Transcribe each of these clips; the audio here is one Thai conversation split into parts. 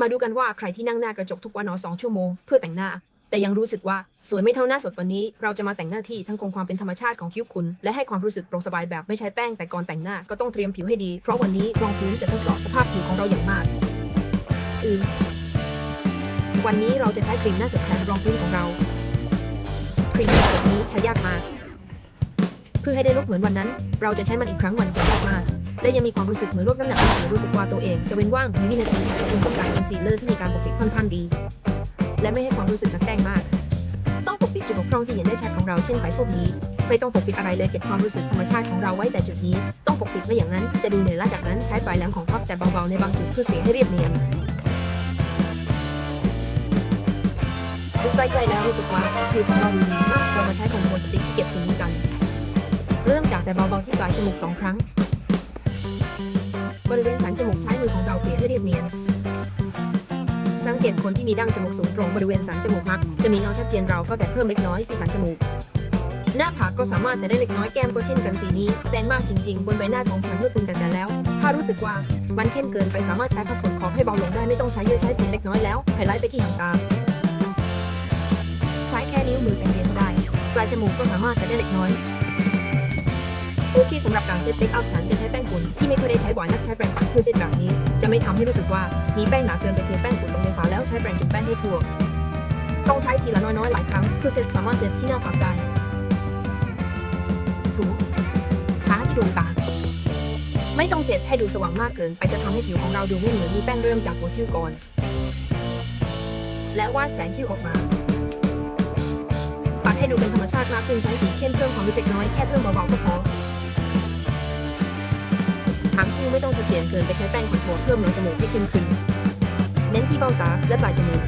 มาดูกันว่าใครที่นั่งหน้ากระจกทุกวันนอสองชั่วโมงเพื่อแต่งหน้า แต่ยังรู้สึกว่าสวยไม่เท่าหน้าสดวันนี้ เราจะมาแต่งหน้าที่ทั้งคงความเป็นธรรมชาติของคิ้วคุณ และให้ความรู้สึกโปร่งสบายแบบไม่ใช้แป้งแต่ก่อนแต่งหน้าก็ต้องเตรียมผิวให้ดี เพราะวันนี้รองพื้นจะทดสอบสภาพผิวของเราอย่างมากอืมวันนี้เราจะใช้ครีมหน้าสดแทนรองพื้นของเราครีมหน้าสดนี้ใช้ยากมาก เพื่อให้ได้ลุกเหมือนวันนั้น เราจะใช้มันอีกครั้งวันจะยากมาก และยังมีความรู้สึกเหมือนลดน้ำหนักหรือรู้สึกว่าตัวเอง จะเว้นว่างในวินาทีที่คุณต้องการคอนซีลเลอร์ที่มีการปกปิดค่อนข้างดี และไม่ให้ความรู้สึกนักแต้งมาก ต้องปกปิดจุดบกพร่องที่เห็นได้ชัดของเราเช่นไฟพวกนี้ ไม่ต้องปกปิดอะไรเลยเก็บความรู้สึกธรรมชาติของเราไว้แต่จุดนี้ ต้องปกปิดไม่อย่างนั้นจะดูเหนื่อยล้าจากนั้นใช้ปลายแหลมของท็อปแต่เบาๆในบางจุดเพื่อเสียให้เรียบเนียนดูใกล้ๆแล้วรู้สึกว่าผิวของเราดีมากเรามาใช้ของโมสติกที่เก็บตรงนี้กัน เริ่มจากแต่เบาๆที่ปลายจมูกสองครั้ง บริเวณสันจมูกใช้มือของเราเกลี่ยให้เรียบเนียน สังเกตคนที่มีดั้งจมูกสูงตรงบริเวณสันจมูกมัก จะมีเงาชัดเจนเราก็แต่เพิ่มเล็กน้อยที่สันจมูก หน้าผากก็สามารถแต่ได้เล็กน้อยแก้มก็เช่นกันสีนี้แดงมากจริงๆ บนใบหน้าของฉันเมื่อคุณแต่แต่แล้ว ถ้ารู้สึกว่ามันเข้มเกินไปสามารถใช้ผ้าขนขอบให้เบาลงได้ไม่ต้องใช้เยอะใช้เพียงเล็กน้อยแล้วไฮไลท์ไปที่หางตาใช้แค่นิ้วมือแต่เพียงก็ได้ปลายจมูกก็สามารถแต่ได้เล็กน้อย โอเคสำหรับการเซตเต็กอัพฉันจะใช้แป้งฝุ่นที่ไม่เคยได้ใช้บ่อยนักใช้แปรงปัดเพื่อเซตแบบนี้ จะไม่ทำให้รู้สึกว่ามีแป้งหนาเกินไปเทแป้งฝุ่นลงในฝาแล้วใช้แปรงจุดแป้งให้ทั่ว ต้องใช้ทีละน้อยๆหลายครั้งเพื่อเซตสามารถเซตที่หน้าผากได้ถูทาที่ดวงตาไม่ต้องเซตให้ดูสว่างมากเกิน ไปจะทำให้ผิวของเราดูไม่เหมือนมีแป้งเริ่มจากหัวคิ้วก่อน และวาดแสงคิ้วออกมาปัดให้ดูเป็นธรรมชาติมากขึ้นใช้สีเข้มเพิ่มความรู้สึกน้อยแค่เพิ่มเบาๆก็พอ ไม่ต้องเสถียรเกินไปใช้แป้งขนโทนเพิ่มเหนือจมูกให้เข้มขึ้น เน้นที่เบ้าตาและปลายจมูก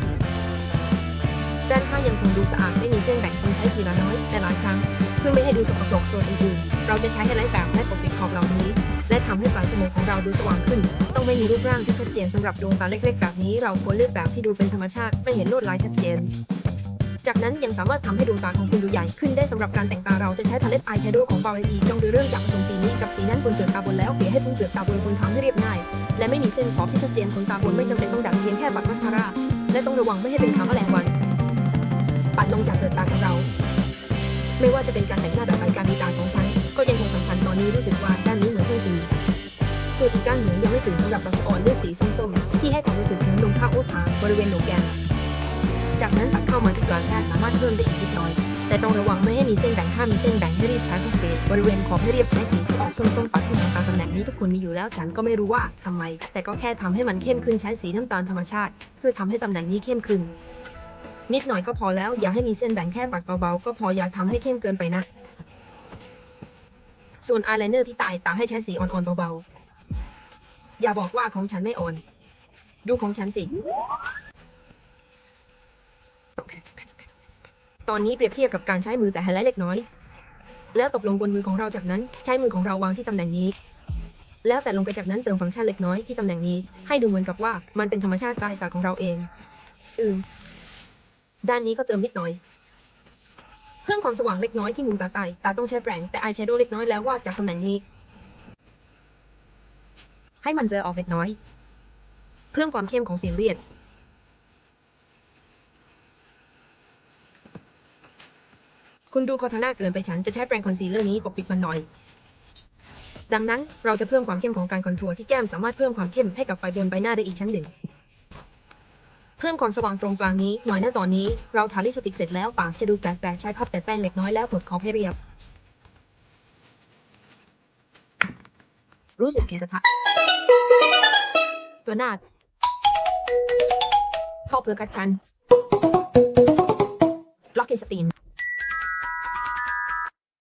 ด้านข้างยังคงดูสะอาดไม่มีเส้นแบ่งคนใช้ทีละน้อยแต่หลายครั้ง เพื่อไม่ให้ดูสกปรกส่วนอื่นๆเราจะใช้ไฮไลท์แบบและปกปิดขอบเหล่านี้ และทำให้ปลายจมูกของเราดูสว่างขึ้น ต้องไม่มีรูปร่างที่ชัดเจนสำหรับดวงตาเล็กๆแบบนี้เราควรเลือกแบบที่ดูเป็นธรรมชาติไม่เห็นลวดลายชัดเจน จากนั้นยังสามารถทำให้ดวงตาของคุณดูใหญ่ขึ้นได้สำหรับการแต่งตาเราจะใช้พาเลตอายแชโดว์ของบาวีจงดูเรื่องจากผสมสีนี้กับสีนั้นบนเปลือกตาบนแล้วเกลี่ยให้บนเปลือกตาบนคุณทำให้เรียบง่าย และไม่มีเส้นขอบที่ชัดเจนขนตาบนไม่จำเป็นต้องดัดเพียงแค่ปัดมัสคาร่าและต้องระวังไม่ให้เป็นขาแมลงวันปัดลงจากเปลือกตาของเรา ไม่ว่าจะเป็นการแต่งหน้าแบบใดการดีตาของฉันก็ยังคงสำคัญตอนนี้รู้สึกว่าด้านนี้เหมือนเครื่งตีตัวที่ก้านเหมือนยังไม่ตื่นสำหรับบางสะออนด้วยสีส้มๆที่ให้ความรู้สึกถึงลมข้าโอ้ผาบริเวณหนกแก้ม จากนั้นตัดเข้ามาที่กลางแก้มสามารถเพิ่มได้อีกนิดหน่อย แต่ต้องระวังไม่ให้มีเส้นแบ่งถ้ามีเส้นแบ่งให้รีบใช้คอนเฟสบริเวณขอบให้เรียบใช้สีที่ออกส้มๆปัดที่หางตาตำแหน่งนี้ทุกคนมีอยู่แล้วฉันก็ไม่รู้ว่าทำไม แต่ก็แค่ทำให้มันเข้มขึ้นใช้สีน้ำตาลธรรมชาติ เพื่อทำให้ตำแหน่งนี้เข้มขึ้น นิดหน่อยก็พอแล้วอย่าให้มีเส้นแบ่งแค่ปัดเบาๆก็พออย่าทำให้เข้มเกินไปนะ ส่วนอายไลเนอร์ที่ตายตาให้ใช้สีอ่อนๆเบาๆอย่าบอกว่าของฉันไม่อ่อน ดูของฉันสิ ตอนนี้เปรียบเทียบกับการใช้มือแต่ไฮไลท์เล็กน้อย แล้วตกลงบนมือของเราจากนั้นใช้มือของเราวางที่ตำแหน่งนี้ แล้วแต่ลงไปจากนั้นเติมฟังก์ชันเล็กน้อยที่ตำแหน่งนี้ ให้ดูเหมือนกับว่ามันเป็นธรรมชาติใต้ตาของเราเองอืมด้านนี้ก็เติมนิดหน่อยเพิ่มความสว่างเล็กน้อยที่มุมตาใต้ตาต้องใช้แปรงแต่อายแชโดว์เล็กน้อยแล้ววาดจากตำแหน่งนี้ ให้มันเบลอออกเล็กน้อย เพิ่มความเข้มของสีเลียด คุณดูคอทาน่าเกินไปฉันจะใช้แปรงคอนซีลเลอร์นี้ปกปิดมันหน่อย ดังนั้นเราจะเพิ่มความเข้มของการคอนทัวร์ที่แก้มสามารถเพิ่มความเข้มให้กับไฟบนใบหน้าได้อีกชั้นหนึ่ง เพิ่มความสว่างตรงกลางนี้หน่อยนะตอนนี้เราทาลิปสติกเสร็จแล้วปากจะดูแปลกๆใช้พับแต่แป้งเล็กน้อยแล้วกดขอบให้เรียบ รู้สึกแขนกระทะตัวหน้าเข้าเพื่อกัดชันล็อกเกสตีน